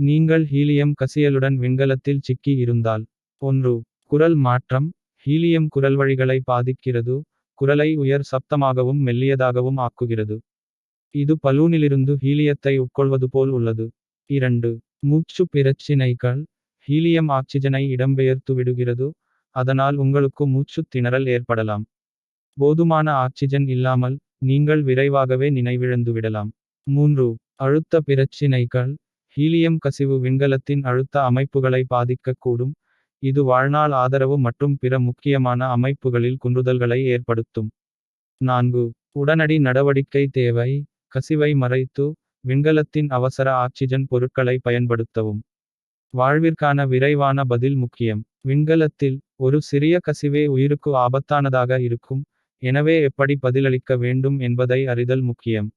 நீங்கள் ஹீலியம் கசியலுடன் விண்கலத்தில் சிக்கி இருந்தால். ஒன்று குரல் மாற்றம். ஹீலியம் குரல்வழிகளை பாதிக்கிறது. குரலை உயர் சப்தமாகவும் மெல்லியதாகவும் ஆக்குகிறது. இது பலூனிலிருந்து ஹீலியத்தை உட்கொள்வது போல் உள்ளது. இரண்டு மூச்சு பிரச்சினைகள். ஹீலியம் ஆக்சிஜனை இடம்பெயர்த்து விடுகிறது. அதனால் உங்களுக்கு மூச்சுத் திணறல் ஏற்படலாம். போதுமான ஆக்சிஜன் இல்லாமல் நீங்கள் விரைவாகவே நினைவிழந்து விடலாம். மூன்று அழுத்த பிரச்சினைகள். ஹீலியம் கசிவு விண்கலத்தின் அழுத்த அமைப்புகளை பாதிக்கக்கூடும். இது வாழ்நாள் ஆதரவு மற்றும் பிற முக்கியமான அமைப்புகளில் குன்றுதல்களை ஏற்படுத்தும். நான்கு. உடனடி நடவடிக்கை தேவை. கசிவை மறைத்து விண்கலத்தின் அவசர ஆக்சிஜன் பொருட்களை பயன்படுத்தவும். வாழ்விற்கான விரைவான பதில் முக்கியம். விண்கலத்தில் ஒரு சிறிய கசிவே உயிருக்கு ஆபத்தானதாக இருக்கும். எனவே எப்படி பதிலளிக்க வேண்டும் என்பதை அறிதல் முக்கியம்.